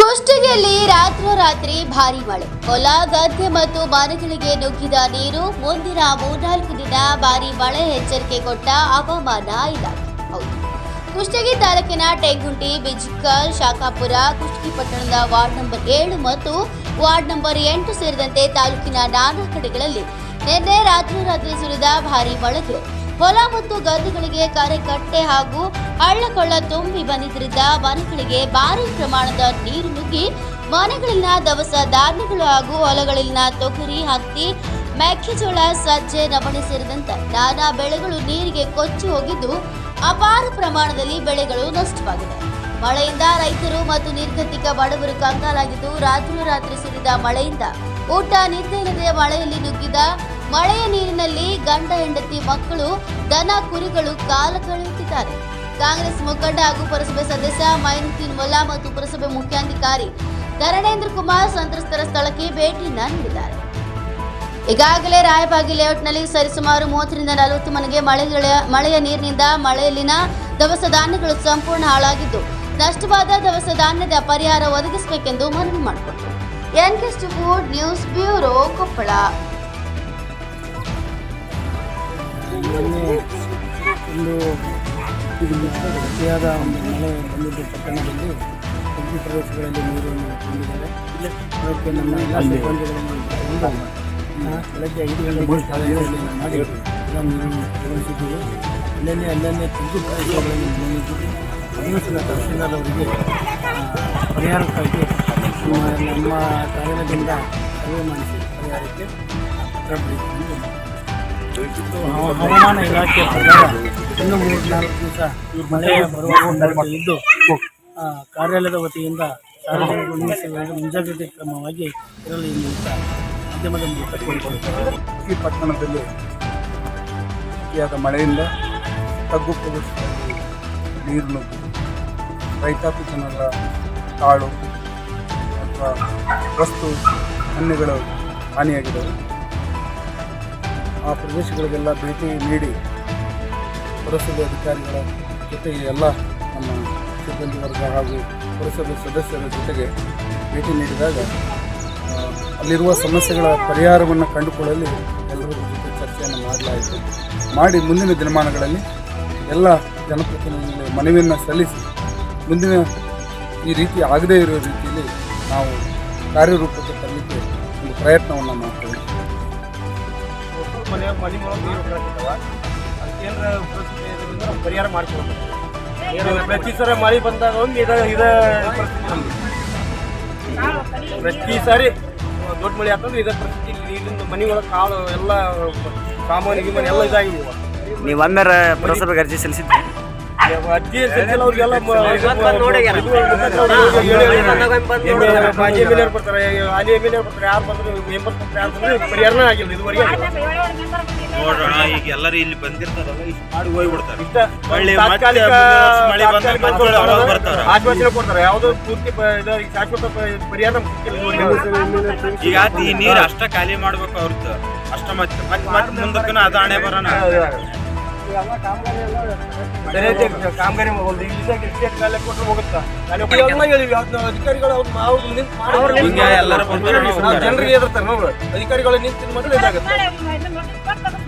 ಕುಷ್ಟಗಿಯಲ್ಲಿ ರಾತ್ರೋರಾತ್ರಿ ಭಾರಿ ಮಳೆ. ಹೊಲ, ಗದ್ದೆ ಮತ್ತು ಮನೆಗಳಿಗೆ ನುಗ್ಗಿದ ನೀರು ಮುಂದಿನ ಮೂರ್ನಾಲ್ಕು ದಿನ ಭಾರಿ ಮಳೆ ಎಚ್ಚರಿಕೆ ಕೊಟ್ಟ ಹವಾಮಾನ ಇಲಾಖೆ. ಹೌದು. ಕುಷ್ಟಗಿ ತಾಲೂಕಿನ ಟೆಂಗುಂಡಿ ಬಿಜ್ಕಲ್, ಶಾಖಾಪುರ, ಕುಷ್ಟಗಿ ಪಟ್ಟಣದ ವಾರ್ಡ್ ನಂಬರ್ ಏಳು ಮತ್ತು ವಾರ್ಡ್ ನಂಬರ್ ಎಂಟು ಸೇರಿದಂತೆ ತಾಲೂಕಿನ ನಾನಾ ಕಡೆಗಳಲ್ಲಿ ನಿನ್ನೆ ರಾತ್ರೋರಾತ್ರಿ ಸುರಿದ ಭಾರಿ ಮಳೆಗೆ ಹೊಲ ಮತ್ತು ಗದ್ದೆಗಳಿಗೆ ಕರೆಕಟ್ಟೆ ಹಾಗೂ ಹಳ್ಳಕೊಳ್ಳ ತುಂಬಿ ಬಂದಿದ್ದರಿಂದ ಮನೆಗಳಿಗೆ ಭಾರಿ ಪ್ರಮಾಣದ ನೀರು ನುಗ್ಗಿ ಮನೆಗಳಲ್ಲಿನ ದವಸ ಧಾನ್ಯಗಳು ಹಾಗೂ ಹೊಲಗಳಲ್ಲಿನ ತೊಗರಿ, ಹತ್ತಿ, ಮೆಕ್ಕೆಜೋಳ ಸಜ್ಜೆ ನವಣೆ ಸೇರಿದಂತೆ ನಾನಾ ಬೆಳೆಗಳು ನೀರಿಗೆ ಕೊಚ್ಚಿ ಹೋಗಿದ್ದು ಅಪಾರ ಪ್ರಮಾಣದಲ್ಲಿ ಬೆಳೆಗಳು ನಷ್ಟವಾಗಿದೆ ಮಳೆಯಿಂದ ರೈತರು ಮತ್ತು ನಿರ್ಗತಿಕ ಬಡವರು ಕಂಗಾಲಾಗಿದ್ದು ರಾತ್ರೋರಾತ್ರಿ ಸುರಿದ ಮಳೆಯಿಂದ ಊಟ ನಿದ್ದೆ ಇಲ್ಲದೆ ಮಳೆಯಲ್ಲಿ ನುಗ್ಗಿದ ಮಳೆಯ ನೀರಿನಲ್ಲಿ ಗಂಡ ಹೆಂಡತಿ ಮಕ್ಕಳು, ದನ, ಕುರಿಗಳು ಕಾಲ ಕಳೆಯುತ್ತಿದ್ದಾರೆ ಕಾಂಗ್ರೆಸ್ ಮುಖಂಡ ಹಾಗೂ ಪುರಸಭೆ ಸದಸ್ಯ ಮೈನುದ್ದೀನ್ ಮೊಲ್ಲಾ ಮತ್ತು ಪುರಸಭೆ ಮುಖ್ಯಾಧಿಕಾರಿ ಧರಣೇಂದ್ರ ಕುಮಾರ್ ಸಂತ್ರಸ್ತರ ಸ್ಥಳಕ್ಕೆ ಭೇಟಿ ನೀಡಿದ್ದಾರೆ. ಈಗಾಗಲೇ ರಾಯಬಾಗಿ ಲೇಔಟ್ನಲ್ಲಿ ಸರಿಸುಮಾರು ಮೂವತ್ತರಿಂದ ನಲವತ್ತು ಮನೆಗೆ ಮಳೆಗಳ ಮಳೆಯ ನೀರಿನಿಂದ ಮಳೆಯಲ್ಲಿನ ದವಸ ಧಾನ್ಯಗಳು ಸಂಪೂರ್ಣ ಹಾಳಾಗಿದ್ದು, ನಷ್ಟವಾದ ದವಸ ಧಾನ್ಯದ ಪರಿಹಾರ ಒದಗಿಸಬೇಕೆಂದು ಮನವಿ ಮಾಡಿಕೊಂಡರು. ಎನ್ಕೆಸ್ಟ್ ಫುಡ್ ನ್ಯೂಸ್ ಬ್ಯೂರೋ ಕೊಪ್ಪಳ. ನಿನ್ನೆ ಒಂದು ಇದು ಅತಿಯಾದ ಒಂದು ಮಳೆ ಬಂದಿದ್ದು ಪಟ್ಟಣದಲ್ಲಿ ತಗ್ಗು ಪ್ರದೇಶಗಳಲ್ಲಿ ನೀರನ್ನು ತುಂಬಿದ್ದಾರೆ. ಅದಕ್ಕೆ ನಮ್ಮ ಎಲ್ಲ ಸಿಬ್ಬಂದಿಗಳನ್ನು ಬೆಳಗ್ಗೆ ಐದು ಗಂಟೆ ಮಾಡಿ ನೀರನ್ನು ಪೂರೈಸಿದ್ದೀವಿ ಅಲ್ಲೇ ಅಲ್ಲೇ ತಗ್ಗು ಪ್ರದೇಶಗಳಲ್ಲಿ ಅದನ್ನು ಸಹ ತಹಸೀಲ್ದಾರ್ ಅವರಿಗೆ ಪರಿಹಾರಕ್ಕಾಗಿ ನಮ್ಮ ಕಾರ್ಯದಿಂದ ಕಾರ್ಯಾಲಯದಿಂದ ಸರ್ವೆ ಮಾಡಿಸಿ ಪರಿಹಾರಕ್ಕೆ ಪತ್ರ ಬರೆಯುತ್ತೇನೆ. ಹವ- ಹವಾಮಾನ ಇಲಾಖೆ ಇನ್ನು ಮೂರು ನಾಲ್ಕು ದಿವಸ ಮಳೆ ಬರುವ ಕಾರ್ಯಾಲಯದ ವತಿಯಿಂದ ಸಾರ್ವಜನಿಕ ಮುಂಜಾಗ್ರತೆ ಕ್ರಮವಾಗಿ ಇರಲಿ ಅಂತ ಮಾಧ್ಯಮದ ಮೂಲಕ ಈ ಪಟ್ಟಣದಲ್ಲಿ ಅತಿಯಾದ ಮಳೆಯಿಂದ ತಗ್ಗು ಪ್ರದೇಶದಲ್ಲಿ ನೀರು ನುಗ್ಗಿ, ರೈತಾಪಿ ಜನರ ಕಾಳು ಅಥವಾ ವಸ್ತು ಹಣ್ಣುಗಳು ಹಾನಿಯಾಗಿದ್ದಾವೆ ಆ ಪ್ರದೇಶಗಳಿಗೆಲ್ಲ ಭೇಟಿ ನೀಡಿ ಪುರಸಭೆ ಅಧಿಕಾರಿಗಳ ಜೊತೆಗೆ ಎಲ್ಲ ನಮ್ಮ ಸಿಬ್ಬಂದಿ ವರ್ಗ ಹಾಗೂ ಪುರಸಭೆ ಸದಸ್ಯರ ಜೊತೆಗೆ ಭೇಟಿ ನೀಡಿದಾಗ ಅಲ್ಲಿರುವ ಸಮಸ್ಯೆಗಳ ಪರಿಹಾರವನ್ನು ಕಂಡುಕೊಳ್ಳಲು ಎಲ್ಲರೂ ಜೊತೆ ಚರ್ಚೆಯನ್ನು ಮಾಡಲಾಯಿತು. ಮಾಡಿ ಮುಂದಿನ ದಿನಮಾನಗಳಲ್ಲಿ ಎಲ್ಲ ಜನಪ್ರತಿನಿಧಿಗಳಿಗೆ ಮನವಿಯನ್ನು ಸಲ್ಲಿಸಿ, ಮುಂದಿನ ಈ ರೀತಿ ಆಗದೇ ಇರೋ ರೀತಿಯಲ್ಲಿ ನಾವು ಕಾರ್ಯರೂಪಕ್ಕೆ ತರಲಿಕ್ಕೆ ಒಂದು ಪ್ರಯತ್ನವನ್ನು ಮಾಡ್ತೇವೆ. ಮನೆ ಮನೆ ಒಳಗೆ ನೀರು ಬರಕತ್ತವ. ಅದಕ್ಕೇನಾರ ಪರಿಸ್ಥಿತಿ ಪರಿಹಾರ ಮಾಡ್ಕೊಳ್ತೀವಿ ಪ್ರತಿ ಸಲ ಮಳೆ ಬಂದಾಗ ಒಂದು ಇದ ಇದ. ಪ್ರತಿ ಸಾರಿ ದೊಡ್ಡ ಮಳೆ ಆಗ್ತದೆ ಇದೇ ಪರಿಸ್ಥಿತಿ. ಇಲ್ಲಿಂದ ಮನೆ ಒಳಗೆ ಕಾಳು ಎಲ್ಲ ಸಾಮಾನು ಗಿಮಾನು ಎಲ್ಲ ಇದಾಗಿ ನೀವು ಒಮ್ಮೆ ಪುರಸಭೆಗೆ ಅರ್ಜಿ ಸಲ್ಲಿಸಿದ್ರಿ? ಅಜ್ಜಿ ಅವ್ರಿಗೆಲ್ಲ ಬರ್ತಾರೆ ಯಾರು ಈಗ ಎಲ್ಲರೂ ಇಲ್ಲಿ ಬಂದಿರ್ತಾರಲ್ಲ ಮಾಡಿ ಹೋಗ್ಬಿಡ್ತಾರೆ ಮಳೆ ಬರ್ತಾರೆ. ಆಶ್ವಾಸನೆ ಕೊಡ್ತಾರೆ ಯಾವುದೋ ಪೂರ್ತಿ ಶಾಶ್ವತ ಪರಿಹಾರ. ಈಗ ಈ ನೀರ್ ಅಷ್ಟ ಖಾಲಿ ಮಾಡ್ಬೇಕು ಅವ್ರದ್ದು ಅಷ್ಟ ಮತ್ತೆ ಮತ್ತೆ ಮತ್ತೆ ಮುಂದಕ್ಕೂ ಅದ ಹಣೆ ಬರೋಣ ಕಾಮಗಾರಿ ಒಂದು ಕೊಟ್ಟರೆ ಹೋಗುತ್ತಾ ಅಲ್ಲಿ ಎಲ್ಲ ಹೇಳಿವಿ ಅದನ್ನ ಅಧಿಕಾರಿಗಳು ಅವ್ರು ನಿಂತು ಮಾಡಿ ಜನರಿಗೆ ಎದುರ್ತಾರೆ ಅಧಿಕಾರಿಗಳು ನಿಂತು ಮಾಡಿದ್ರೆ ಇದಾಗುತ್ತೆ